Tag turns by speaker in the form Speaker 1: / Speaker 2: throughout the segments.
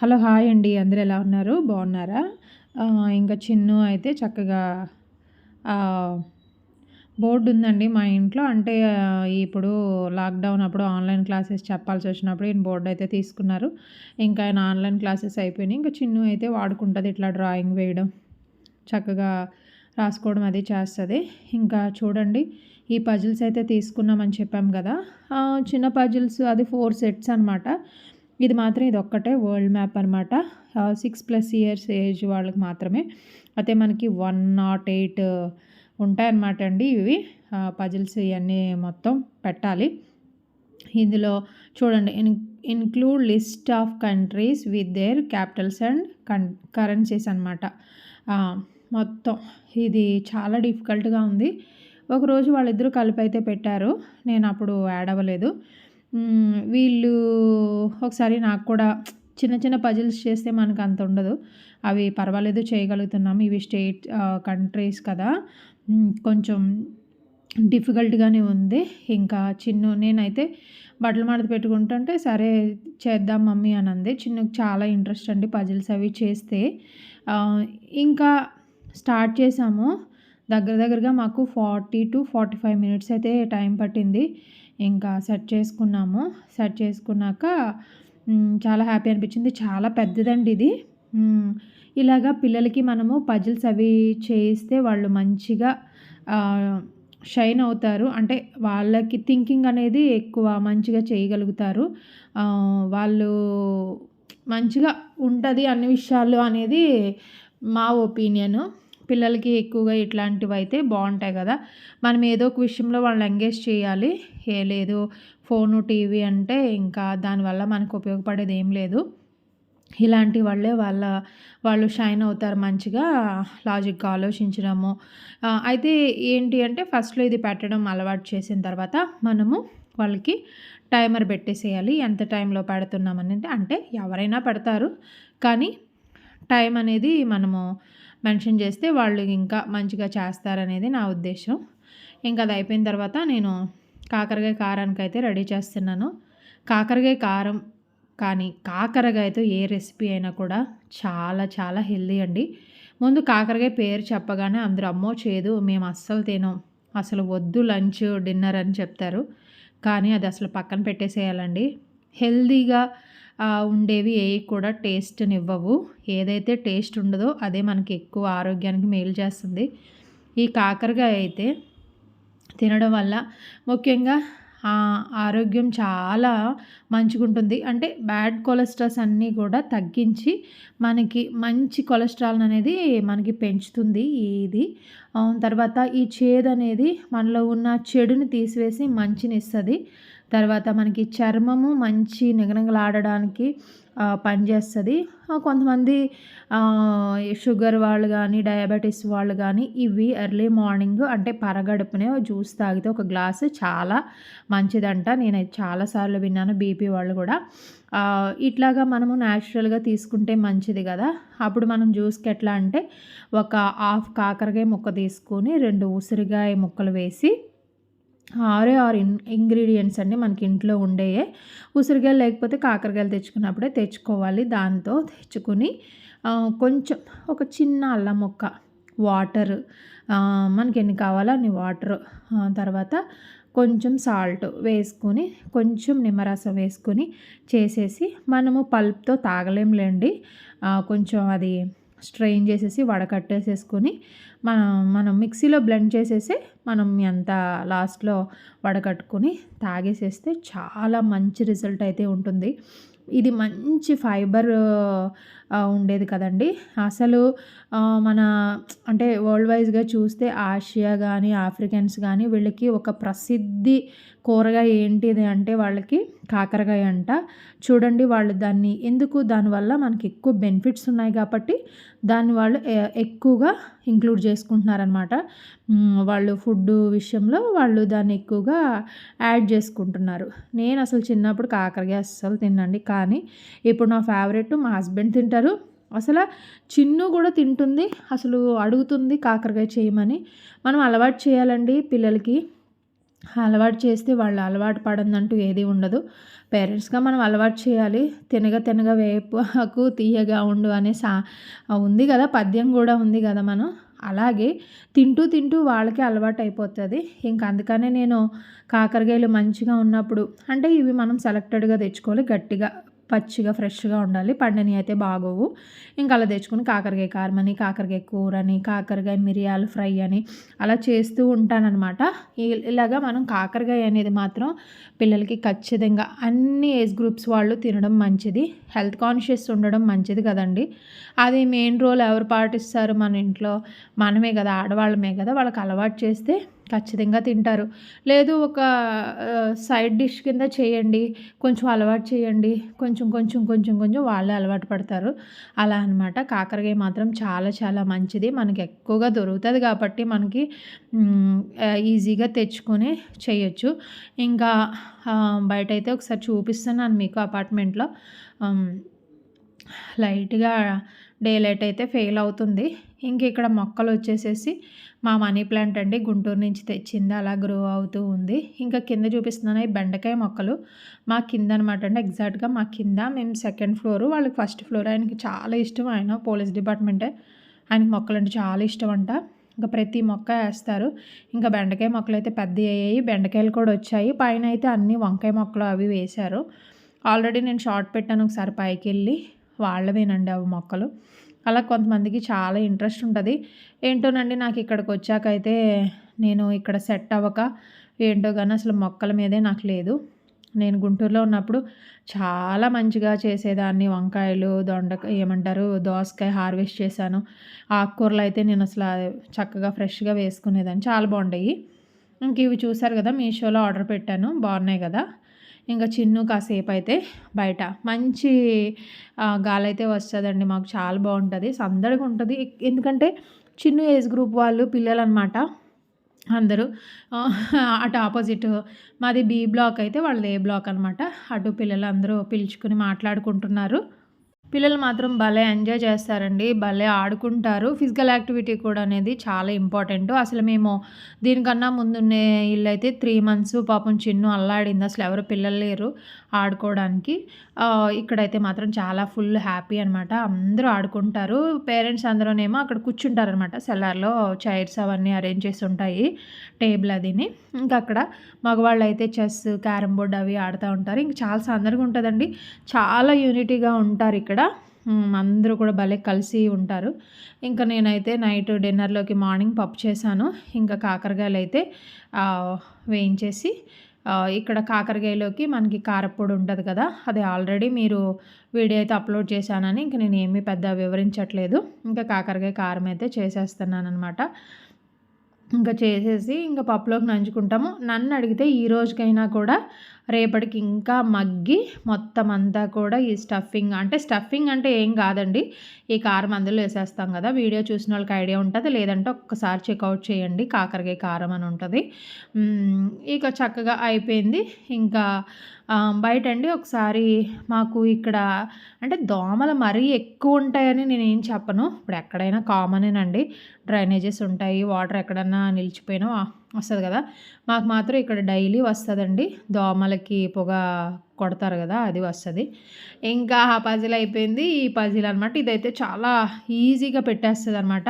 Speaker 1: Hello hi అండి. అందరు ఎలా ఉన్నారు? బాగున్నారా? ఇంకా చిన్ను అయితే చక్కగా బోర్డు ఉందండి మా ఇంట్లో. అంటే ఇప్పుడు లాక్డౌన్ అప్పుడు ఆన్లైన్ క్లాసెస్ చెప్పాల్సి వచ్చినప్పుడు ఈయన బోర్డు అయితే తీసుకున్నారు. ఇంకా ఆయన ఆన్లైన్ క్లాసెస్ అయిపోయినాయి. ఇంకా చిన్ను అయితే వాడుకుంటుంది ఇట్లా డ్రాయింగ్ వేయడం చక్కగా రాసుకోవడం అది చేస్తుంది. ఇంకా చూడండి ఈ పజిల్స్ అయితే తీసుకున్నామని చెప్పాం కదా. చిన్న పజిల్స్ అది ఫోర్ సెట్స్ అనమాట ఇది మాత్రం ఇది ఒక్కటే వరల్డ్ మ్యాప్ అనమాట సిక్స్ ప్లస్ ఇయర్స్ ఏజ్ వాళ్ళకి మాత్రమే. అయితే మనకి వన్ నాట్ ఎయిట్ ఉంటాయన్నమాట అండి ఇవి. పజిల్స్ ఇవన్నీ మొత్తం పెట్టాలి. ఇందులో చూడండి in include list of countries with their capitals and కన్ కరెన్సీస్ అనమాట మొత్తం ఇది చాలా డిఫికల్ట్గా ఉంది. ఒకరోజు వాళ్ళిద్దరూ కలిపి అయితే పెట్టారు. నేను అప్పుడు యాడ్ అవ్వలేదు. వీళ్ళు ఒకసారి నాకు కూడా చిన్న చిన్న పజిల్స్ చేస్తే మనకు అంత ఉండదు. అవి పర్వాలేదు చేయగలుగుతున్నాము ఇవి స్టేట్ కంట్రీస్ కదా. కొంచెం డిఫికల్ట్గానే ఉంది. ఇంకా చిన్ను నేనైతే బట్టలు మడత పెట్టుకుంటుంటే సరే చేద్దాం మమ్మీ అని అంది. చిన్నకు చాలా ఇంట్రెస్ట్ అండి పజిల్స్ అవి చేస్తే. ఇంకా స్టార్ట్ చేసాము. దగ్గర దగ్గరగా మాకు forty to forty five minutes అయితే టైం పట్టింది. ఇంకా సెట్ చేసుకున్నాము. సెట్ చేసుకున్నాక చాలా హ్యాపీ అనిపించింది. చాలా పెద్దదండి ఇది. ఇలాగా పిల్లలకి మనము పజిల్స్ అవి చేయిస్తే వాళ్ళు మంచిగా షైన్ అవుతారు. అంటే వాళ్ళకి థింకింగ్ అనేది ఎక్కువ మంచిగా చేయగలుగుతారు. వాళ్ళు మంచిగా ఉంటుంది అన్ని విషయాలు అనేది మా ఒపీనియను. పిల్లలకి ఎక్కువగా ఇట్లాంటివి అయితే బాగుంటాయి కదా. మనం ఏదో ఒక విషయంలో వాళ్ళని ఎంగేజ్ చేయాలి. ఏ లేదు ఫోను టీవీ అంటే ఇంకా దానివల్ల మనకు ఉపయోగపడేది ఏం లేదు. ఇలాంటి వాళ్ళే వాళ్ళ వాళ్ళు షైన్ అవుతారు మంచిగా లాజిక్గా ఆలోచించడము. అయితే ఏంటి అంటే ఫస్ట్లో ఇది పెట్టడం అలవాటు చేసిన తర్వాత మనము వాళ్ళకి టైమర్ పెట్టేసేయాలి. ఎంత టైంలో పెడుతున్నామని అంటే ఎవరైనా పెడతారు. కానీ టైం అనేది మనము మెన్షన్ చేస్తే వాళ్ళు ఇంకా మంచిగా చేస్తారనేది నా ఉద్దేశం. ఇంకా అది అయిపోయిన తర్వాత నేను కాకరకాయ కారానికి అయితే రెడీ చేస్తున్నాను. కాకరకాయ కారం కానీ కాకరకాయతో ఏ రెసిపీ అయినా కూడా చాలా చాలా హెల్దీ అండి. ముందు కాకరకాయ పేరు చెప్పగానే అందరూ అమ్మో చేదు మేము అస్సలు తినం. అసలు వద్దు లంచ్ డిన్నర్ అని చెప్తారు. కానీ అది అసలు పక్కన పెట్టేసేయాలండి. హెల్దీగా ఉండేవి ఏవి కూడా టేస్ట్ని ఇవ్వవు ఏదైతే టేస్ట్ ఉండదో అదే మనకి ఎక్కువ ఆరోగ్యానికి మేలు చేస్తుంది. ఈ కాకరకాయ అయితే తినడం వల్ల ముఖ్యంగా ఆరోగ్యం చాలా మంచిగా ఉంటుంది అంటే బ్యాడ్ కొలెస్ట్రాల్స్ అన్నీ కూడా తగ్గించి మనకి మంచి కొలెస్ట్రాల్ అనేది మనకి పెంచుతుంది ఇది. తర్వాత ఈ చేదు అనేది మనలో ఉన్న చెడుని తీసివేసి మంచిని ఇస్తుంది తర్వాత మనకి చర్మము మంచి నిగనగలాడడానికి పనిచేస్తుంది. కొంతమంది షుగర్ వాళ్ళు కానీ డయాబెటీస్ వాళ్ళు కానీ ఇవి ఎర్లీ మార్నింగ్ అంటే పరగడుపునే జ్యూస్ తాగితే ఒక గ్లాసు చాలా మంచిదంట. నేను చాలాసార్లు విన్నాను బీపీ వాళ్ళు కూడా. ఇట్లాగా మనము న్యాచురల్గా తీసుకుంటే మంచిది కదా. అప్పుడు మనం జ్యూస్కి ఎట్లా అంటే ఒక హాఫ్ కాకరకాయ ముక్క తీసుకొని రెండు ఉసిరికాయ ముక్కలు వేసి ఆరే ఆరు ఇన్ ఇంగ్రీడియంట్స్ అండి మనకి ఇంట్లో ఉండేయే. ఉసిరికాయలు లేకపోతే కాకరకాయలు తెచ్చుకున్నప్పుడే తెచ్చుకోవాలి. దాంతో తెచ్చుకుని కొంచెం ఒక చిన్న అల్లం మొక్క వాటర్ మనకి ఎన్ని కావాలో అన్ని వాటర్ తర్వాత కొంచెం సాల్ట్ వేసుకొని కొంచెం నిమ్మరసం వేసుకొని చేసేసి మనము పల్ప్తో తాగలేంలేండి. కొంచెం అది స్ట్రెయిన్ చేసేసి వడకట్టేసేసుకొని మనం మనం మిక్సీలో బ్లెండ్ చేసేసి మనం ఎంత లాస్ట్లో వడకట్టుకొని తాగేసేస్తే చాలా మంచి రిజల్ట్ అయితే ఉంటుంది. ఇది మంచి ఫైబర్ ఉండేది కదండి. అసలు మన అంటే వరల్డ్ వైజ్గా చూస్తే ఆసియా కానీ ఆఫ్రికన్స్ కానీ వీళ్ళకి ఒక ప్రసిద్ధి కూరగాయ ఏంటిది అంటే వాళ్ళకి కాకరకాయ అంట. చూడండి వాళ్ళు దాన్ని ఎందుకు దానివల్ల మనకి ఎక్కువ బెనిఫిట్స్ ఉన్నాయి కాబట్టి దాన్ని వాళ్ళు ఎక్కువగా ఇంక్లూడ్ చేసుకుంటున్నారనమాట వాళ్ళు ఫుడ్ విషయంలో వాళ్ళు దాన్ని ఎక్కువగా యాడ్ చేసుకుంటున్నారు. నేను అసలు చిన్నప్పుడు కాకరకాయ అస్సలు తినండి కానీ ఇప్పుడు నా ఫేవరెట్ మా హస్బెండ్ తింటారు. అసలు చిన్ను కూడా తింటుంది అసలు అడుగుతుంది కాకరకాయ చేయమని. మనం అలవాటు చేయాలండి పిల్లలకి. అలవాటు చేస్తే వాళ్ళు అలవాటు పడందంటూ ఏది ఉండదు. పేరెంట్స్గా మనం అలవాటు చేయాలి. తినగ తినగ వేపాకు తీయగా ఉండు అనే సా ఉంది కదా పద్యం కూడా ఉంది కదా మనం. అలాగే తింటూ తింటూ వాళ్ళకి అలవాటు అయిపోతుంది. ఇంక అందుకనే నేను కాకరకాయలు మంచిగా ఉన్నప్పుడు అంటే ఇవి మనం సెలెక్టెడ్గా తెచ్చుకోవాలి గట్టిగా. పచ్చిగా ఫ్రెష్గా ఉండాలి. పండని అయితే బాగోవు. ఇంకా అలా తెచ్చుకుని కాకరకాయ కారమని కాకరకాయ కూర అని కాకరకాయ మిరియాలు ఫ్రై అని అలా చేస్తూ ఉంటానన్నమాట. ఇలాగా మనం కాకరకాయ అనేది మాత్రం పిల్లలకి ఖచ్చితంగా అన్ని ఏజ్ గ్రూప్స్ వాళ్ళు తినడం మంచిది. హెల్త్ కాన్షియస్ ఉండడం మంచిది కదండి. అది మెయిన్ రోల్ ఎవరు పాటిస్తారు మన ఇంట్లో? మనమే కదా ఆడవాళ్ళమే కదా వాళ్ళకి అలవాటు చేస్తే ఖచ్చితంగా తింటారు. లేదు ఒక సైడ్ డిష్ కింద చేయండి కొంచెం అలవాటు చేయండి కొంచెం కొంచెం కొంచెం కొంచెం వాళ్ళే అలవాటు పడతారు. అలా అనమాట కాకరకాయ మాత్రం చాలా చాలా మంచిది. మనకి ఎక్కువగా దొరుకుతుంది కాబట్టి మనకి ఈజీగా తెచ్చుకొని చేయొచ్చు. ఇంకా బయట అయితే ఒకసారి చూపిస్తున్నాను మీకు అపార్ట్మెంట్లో. లైట్గా డేలైట్ అయితే ఫెయిల్ అవుతుంది. ఇంక ఇక్కడ మొక్కలు వచ్చేసేసి మా మనీ ప్లాంట్ అండి గుంటూరు నుంచి తెచ్చింది. అలా గ్రో అవుతూ ఉంది. ఇంకా కింద చూపిస్తున్నాను ఈ బెండకాయ మొక్కలు. మా కింద అనమాట అండి. ఎగ్జాక్ట్గా మా కింద మేము సెకండ్ ఫ్లోర్. వాళ్ళకి ఫస్ట్ ఫ్లోర్ ఆయనకి చాలా ఇష్టం. ఆయన పోలీస్ డిపార్ట్మెంటే. ఆయనకి మొక్కలు అంటే చాలా ఇష్టం అంట. ఇంకా ప్రతి మొక్క వేస్తారు. ఇంకా బెండకాయ మొక్కలు అయితే పెద్ద అయ్యాయి. బెండకాయలు కూడా వచ్చాయి. పైన అయితే అన్ని వంకాయ మొక్కలు అవి వేశారు. ఆల్రెడీ నేను షార్ట్ పెట్టాను. ఒకసారి పైకి వెళ్ళి వాళ్ళవేనండి అవి మొక్కలు. అలా కొంతమందికి చాలా ఇంట్రెస్ట్ ఉంటుంది. ఏంటోనండి నాకు ఇక్కడికి వచ్చాకైతే నేను ఇక్కడ సెట్ అవ్వక ఏంటో కానీ అసలు మొక్కల మీదే నాకు లేదు. నేను గుంటూరులో ఉన్నప్పుడు చాలా మంచిగా చేసేదాన్ని. వంకాయలు దొండకాయ ఏమంటారు దోసకాయ హార్వెస్ట్ చేశాను. ఆకుకూరలు అయితే నేను అసలు చక్కగా ఫ్రెష్గా వేసుకునేదాన్ని. చాలా బాగుండేవి ఇంక ఇవి చూసారు కదా మీషోలో ఆర్డర్ పెట్టాను. బాగున్నాయి కదా. ఇంకా చిన్ను కాసేపు అయితే బయట. మంచి గాలి అయితే వస్తుందండి. మాకు చాలా బాగుంటుంది. సందడిగా ఉంటుంది. ఎందుకంటే చిన్న ఏజ్ గ్రూప్ వాళ్ళు పిల్లలు అనమాట అందరూ అటు ఆపోజిట్ మాది బి బ్లాక్ అయితే వాళ్ళది ఏ బ్లాక్ అనమాట. అటు పిల్లలు అందరూ పిలుచుకుని మాట్లాడుకుంటున్నారు. పిల్లలు మాత్రం భలే ఎంజాయ్ చేస్తారండి భలే ఆడుకుంటారు. ఫిజికల్ యాక్టివిటీ కూడా అనేది చాలా ఇంపార్టెంట్. అసలు మేము దీనికన్నా ముందున్నే ఇల్లు అయితే త్రీ మంత్స్ పాపం చిన్ను అల్లాడింది. అసలు ఎవరు పిల్లలు లేరు ఆడుకోవడానికి. ఇక్కడైతే మాత్రం చాలా ఫుల్ హ్యాపీ అనమాట అందరూ ఆడుకుంటారు. పేరెంట్స్ అందరూనేమో అక్కడ కూర్చుంటారనమాట సెల్లార్లో చైర్స్ అవన్నీ అరేంజ్ చేసి ఉంటాయి. టేబుల్ అదిని. ఇంకా అక్కడ మగవాళ్ళు అయితే చెస్ క్యారమ్ బోర్డ్ అవి ఆడుతూ ఉంటారు. ఇంకా చాలా సందడిగా ఉంటుందండి. చాలా యూనిటీగా ఉంటారు ఇక్కడ. అందరూ కూడా భలే కలిసి ఉంటారు. ఇంకా నేనైతే నైట్ డిన్నర్లోకి మార్నింగ్ పప్పు చేశాను. ఇంకా కాకరకాయలు అయితే వేయించేసి ఇక్కడ కాకరకాయలోకి మనకి కారపొడి ఉంటుంది కదా అది ఆల్రెడీ మీరు వీడియో అయితే అప్లోడ్ చేశానని ఇంకా నేను ఏమీ పెద్ద వివరించట్లేదు. ఇంకా కాకరకాయ కారం అయితే చేసేస్తున్నాను అనమాట ఇంకా చేసేసి ఇంకా పప్పులోకి నంచుకుంటాము. నన్ను అడిగితే ఈ రోజుకైనా కూడా రేపటికి ఇంకా మగ్గి మొత్తం అంతా కూడా ఈ స్టఫింగ్ అంటే స్టఫింగ్ అంటే ఏం కాదండి. ఈ కారం అందులో వేసేస్తాం కదా. వీడియో చూసిన వాళ్ళకి ఐడియా ఉంటుంది. లేదంటే ఒక్కసారి చెక్అవుట్ చేయండి. కాకరకాయ కారం అని ఉంటుంది. ఇక చక్కగా అయిపోయింది. ఇంకా బయట అండి ఒకసారి మాకు ఇక్కడ అంటే దోమలు మరీ ఎక్కువ ఉంటాయని నేను చెప్పను. ఇప్పుడు ఎక్కడైనా కామనేనండి డ్రైనేజెస్ ఉంటాయి. వాటర్ ఎక్కడన్నా నిలిచిపోయినా వస్తుంది కదా? మాకు మాత్రం ఇక్కడ డైలీ వస్తుందండి. దోమలకి పొగ కొడతారు కదా అది వస్తుంది. ఇంకా ఆ పజిల్ అయిపోయింది. ఈ పజిల్ అనమాట ఇదైతే చాలా ఈజీగా పెట్టేస్తుంది అనమాట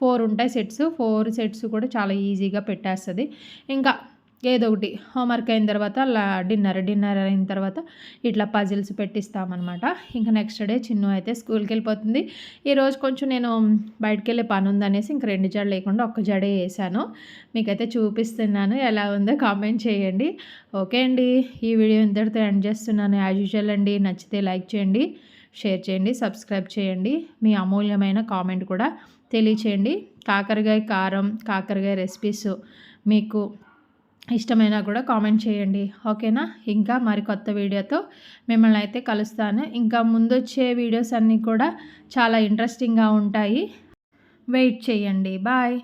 Speaker 1: ఫోర్ ఉంటాయి సెట్స్. ఫోర్ సెట్స్ కూడా చాలా ఈజీగా పెట్టేస్తుంది. ఇంకా ఏదో ఒకటి హోంవర్క్ అయిన తర్వాత డిన్నర్ డిన్నర్ అయిన తర్వాత ఇట్లా పజిల్స్ పెట్టిస్తామన్నమాట. ఇంకా నెక్స్ట్ డే చిన్ను అయితే స్కూల్కి వెళ్ళిపోతుంది ఈరోజు కొంచెం నేను బయటకు వెళ్ళే పని ఉందనేసి ఇంక రెండు జడ లేకుండా ఒక్క జడే వేసాను. మీకైతే చూపిస్తున్నాను ఎలా ఉందో కామెంట్ చేయండి. ఓకే అండి ఈ వీడియో ఇంతటితో ఎండ్ చేస్తున్నాను. యాజ్ యూజువల్ అండి నచ్చితే లైక్ చేయండి షేర్ చేయండి సబ్స్క్రైబ్ చేయండి. మీ అమూల్యమైన కామెంట్ కూడా తెలియచేయండి. కాకరకాయ కారం కాకరకాయ రెసిపీస్ మీకు ఇష్టమైనా కూడా కామెంట్ చేయండి. ఓకేనా? ఇంకా మరి కొత్త వీడియోతో మిమ్మల్ని అయితే కలుస్తాను. ఇంకా ముందొచ్చే వీడియోస్ అన్నీ కూడా చాలా ఇంట్రెస్టింగ్గా ఉంటాయి. వెయిట్ చేయండి. బాయ్